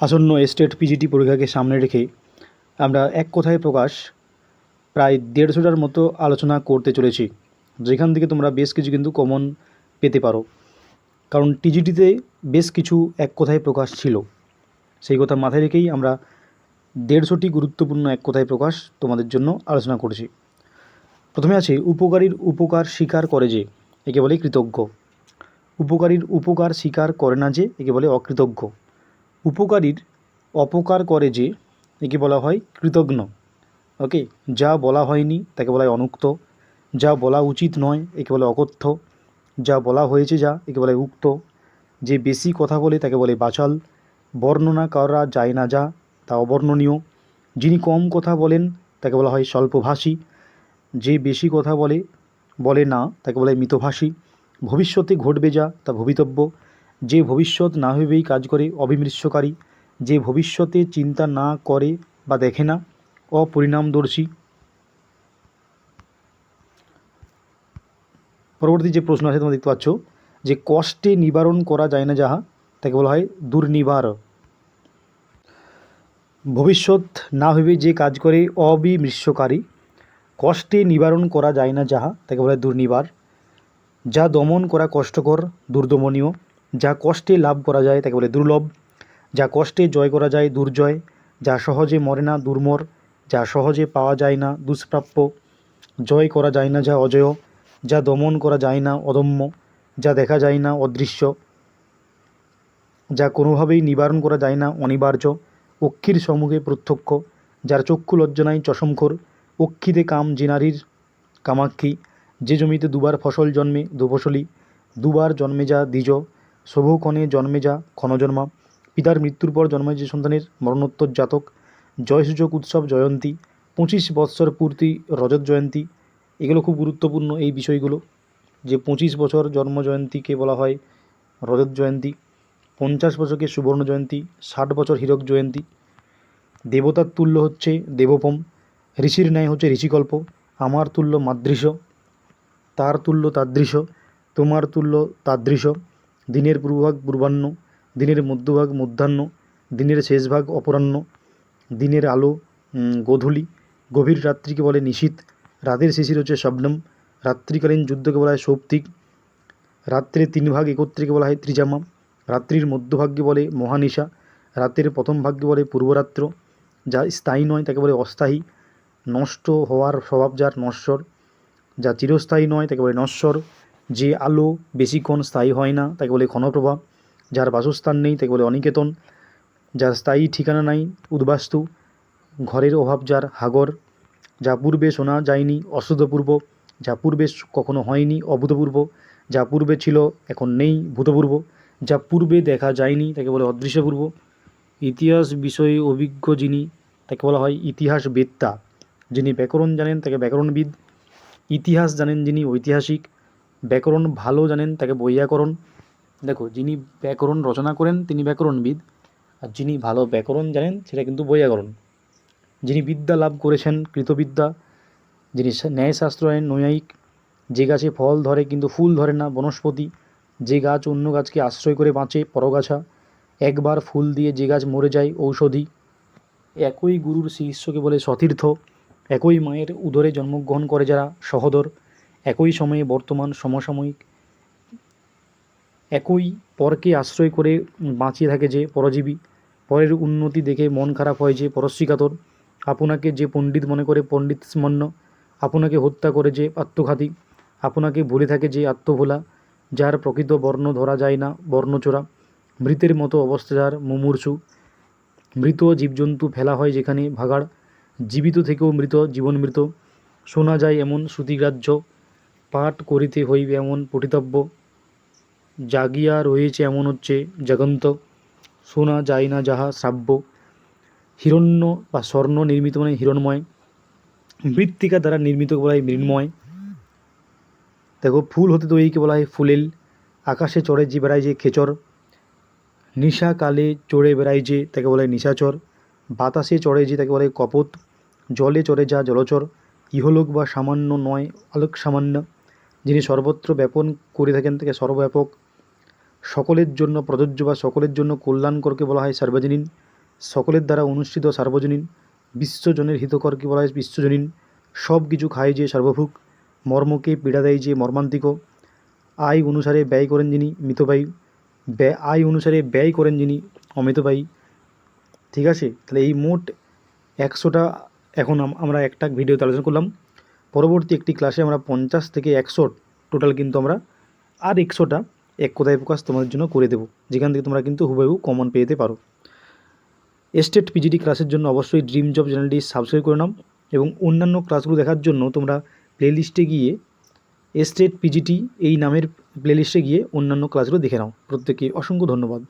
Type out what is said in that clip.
আসন্ন state PGT পরীক্ষাকে সামনে রেখে আমরা এক কথায় প্রকাশ প্রায় দেড়শোটার মতো আলোচনা করতে চলেছি। যেখান থেকে তোমরা বেশ কিছু কিন্তু কমন পেতে পারো। কারণ টিজিটিতে বেশ কিছু এক কথায় প্রকাশ ছিল। সেই কথা মাথায় রেখেই আমরা দেড়শোটি গুরুত্বপূর্ণ এক কথায় প্রকাশ তোমাদের জন্য আলোচনা করেছি। প্রথমে আছে, উপকারীর উপকার স্বীকার করে যে, একে বলে কৃতজ্ঞ। উপকারীর উপকার স্বীকার করে না যে, একে বলে অকৃতজ্ঞ। উপকারীর অপকার করে যে, একে বলা হয় কৃতজ্ঞ। ওকে যা বলা হয়নি, তাকে বলা হয় অনুক্ত। যা বলা উচিত নয়, একে বলে অকথ্য। যা বলা হয়েছে যা, একে বলে উক্ত। যে বেশি কথা বলে, তাকে বলে বাচাল। বর্ণনা করা যায় না যা, তা অবর্ণনীয়। যিনি কম কথা বলেন, তাকে বলা হয় স্বল্পভাষী। যে বেশি কথা বলে বলে না, তাকে বলা মিতভাষী। ভবিষ্যতে ঘটবে যা, তা ভবিতব্য। যে ভবিষ্যৎ না ভেবেই কাজ করে অবিমৃষ্যকারী, যে ভবিষ্যতে চিন্তা না করে বা দেখে না, অপরিণামদর্শী। পরবর্তী যে প্রশ্ন আছে তোমরা দেখতে পাচ্ছ, যে কষ্টে নিবারণ করা যায় না যাহা, তাকে বলা হয় দুর্নিবার। ভবিষ্যৎ না ভেবে যে কাজ করে অবিমৃষ্যকারী, কষ্টে নিবারণ করা যায় না যাহা, তাকে বলা হয় দুর্নিবার। যা দমন করা কষ্টকর, দুর্দমনীয়। যা কষ্টে লাভ করা যায় তাকে বলে দুর্লভ, যা কষ্টে জয় করা যায় দুর্জয়, যা সহজে মরে না দুর্মর, যা সহজে পাওয়া যায় না দুষ্প্রাপ্য, জয় করা যায় না যা অজয়, যা দমন করা যায় না অদম্য, যা দেখা যায় না অদৃশ্য, যা কোনোভাবেই নিবারণ করা যায় না অনিবার্য, অক্ষির সম্মুখে প্রত্যক্ষ, যার চক্ষু লজ্জনায় চশমখোর, অক্ষিতে কাম জেনারির কামাক্ষী, যে জমিতে দুবার ফসল জন্মে দুফসলি, দুবার জন্মে যা দ্বিজ শুভক্ষণে জন্মে যা ক্ষণজন্মা। পিতার মৃত্যুর পর জন্মে যে সন্তানের মরণোত্তর জাতক জয়সূচক উৎসব জয়ন্তী, পঁচিশ বৎসর পূর্তি রজত জয়ন্তী। এগুলো খুব গুরুত্বপূর্ণ এই বিষয়গুলো। যে পঁচিশ বছর জন্ম জয়ন্তীকে বলা হয় রজত জয়ন্তী, পঞ্চাশ বছরকে সুবর্ণ জয়ন্তী, ষাট বছর হীরক জয়ন্তী। দেবতার তুল্য হচ্ছে দেবপম, ঋষির ন্যায় হচ্ছে ঋষিকল্প, আমার তুল্য মাদৃশ, তার তুল্য তাদৃশ্য তোমার তুল্য তাদৃশ। দিনের পূর্বভাগ পূর্বাহ্ন, দিনের মধ্যভাগ মধ্যাহ্ন, দিনের শেষ ভাগ অপরাহ্ন, দিনের আলো গোধূলি, গভীর রাত্রিকে বলে নিশীথ, রাতের শিশির হচ্ছে শবনম, রাত্রিকালীন যুদ্ধকে বলা হয় সৌপ্তিক রাত্রে তিন ভাগ একত্রিকে বলা হয় ত্রিজামা, রাত্রির মধ্যভাগকে বলে মহানিশা, রাতের প্রথম ভাগকে বলে পূর্বরাত্র, যা স্থায়ী নয় তাকে বলে অস্থায়ী, নষ্ট হওয়ার স্বভাব যার নশ্বর, যা চিরস্থায়ী নয় তাকে বলে নশ্বর যে আলো বেশিক্ষণ স্থায়ী হয় না, তাকে বলে ক্ষণপ্রভা। যার বাসস্থান নেই, তাকে বলে অনিকেতন। যার স্থায়ী ঠিকানা নাই, উদ্বাস্তু। ঘরের অভাব যার হাগর। যা পূর্বে শোনা যায়নি অশুদ্ধপূর্ব যা পূর্বে কখনো হয়নি, অভূতপূর্ব। যা পূর্বে ছিল, এখন নেই, ভূতপূর্ব। যা পূর্বে দেখা যায়নি, তাকে বলে অদৃশ্যপূর্ব। ইতিহাস বিষয়ে অভিজ্ঞ যিনি, তাকে বলা হয় ইতিহাস বেত্তা যিনি ব্যাকরণ জানেন, তাকে ব্যাকরণবিদ। ইতিহাস জানেন যিনি ঐতিহাসিক। ব্যাকরণ ভালো জানেন, তাকে বৈয়াকরণ দেখো, যিনি ব্যাকরণ রচনা করেন, তিনি ব্যাকরণবিদ। আর যিনি ভালো ব্যাকরণ জানেন, সেটা কিন্তু বৈয়াকরণ যিনি বিদ্যা লাভ করেছেন, কৃতবিদ্যা। যিনি ন্যায়শাস্ত্র আইন নৈয়ায়িক। যে গাছে ফল ধরে, কিন্তু ফুল ধরে না, বনস্পতি। যে গাছ অন্য গাছকে আশ্রয় করে বাঁচে, পরগাছা। একবার ফুল দিয়ে যে গাছ মরে যায়, ঔষধি। একই গুরুর শিষ্যকে বলে সতীর্থ। একই মায়ের উদরে জন্মগ্রহণ করে যারা সহোদর। একই সময়ে বর্তমান সমসাময়িক একই পরকে আশ্রয় করে বাঁচিয়ে থাকে যে পরজীবী। পরের উন্নতি দেখে মন খারাপ হয় যে পরশ্রীকাতর। আপনাকে যে পণ্ডিত মনে করে পণ্ডিত স্মন্য আপনাকে হত্যা করে যে আত্মঘাতী। আপনাকে ভুলে থাকে যে আত্মভোলা, যার প্রকৃত বর্ণ ধরা যায় না, বর্ণচোরা। মৃতের মতো অবস্থা যার মুমূর্ষু। মৃত জীবজন্তু ফেলা হয় যেখানে ভাগাড়। জীবিত থেকেও মৃত জীবন মৃত শোনা যায় এমন শ্রুতিগ্রাহ্য। পাঠ করিতে হইবে এমন পঠিতব্য। জাগিয়া রয়েছে এমন হচ্ছে জগন্ত, শোনা যায় না যাহা শ্রাব্য। হিরণ্য বা স্বর্ণ নির্মিত মানে হিরণময়, মৃত্তিকা দ্বারা নির্মিত বলা হয় মৃন্ময়। দেখো, ফুল হতে তৈরিকে বলা হয় ফুলেল, আকাশে চড়ে যে বেড়ায় যে খেচর নিশা কালে চড়ে বেড়ায় যে তাকে বলা হয় নিশাচর, বাতাসে চড়ে যে তাকে বলা হয় কপত, জলে চড়ে যা জলচর, ইহলোক বা সামান্য নয়, আলোক সামান্য। যিনি সর্বত্র ব্যাপন করে থাকেন তাকে সর্বব্যাপক, সকলের জন্য প্রযোজ্য বা সকলের জন্য কল্যাণকরকে বলা হয় সার্বজনীন, সকলের দ্বারা অনুষ্ঠিত সার্বজনীন, বিশ্বজনের হিতকরকে বলা হয় বিশ্বজনীন সব কিছু খায় যে সার্বভৌক মর্মকে পীড়া দেয় যে মর্মান্তিক, আয় অনুসারে ব্যয় করেন যিনি মিতব্যয়ী ব্যয়, আয় অনুসারে ব্যয় করেন যিনি অমিতব্যয়ী ঠিক আছে? তাহলে এই মোট একশোটা এখন আমরা একটা ভিডিওতে আলোচনা করলাম। পরবর্তী একটি ক্লাসে আমরা পঞ্চাশ থেকে একশো টোটাল কিন্তু আমরা আর একশোটা এক কথায় প্রকাশ তোমাদের জন্য করে দেবো। যেখান থেকে তোমরা কিন্তু হুবহু কমন পেয়ে যেতে পারো। এস্টেট পিজিডি ক্লাসের জন্য অবশ্যই ড্রিম জব চ্যানেলটি সাবস্ক্রাইব করে নাও এবং অন্যান্য ক্লাসগুলো দেখার জন্য তোমরা প্লেলিস্টে গিয়ে এস্টেট পিজিটি এই নামের প্লেলিস্টে গিয়ে অন্যান্য ক্লাসগুলো দেখে নাও। প্রত্যেককে অসংখ্য ধন্যবাদ।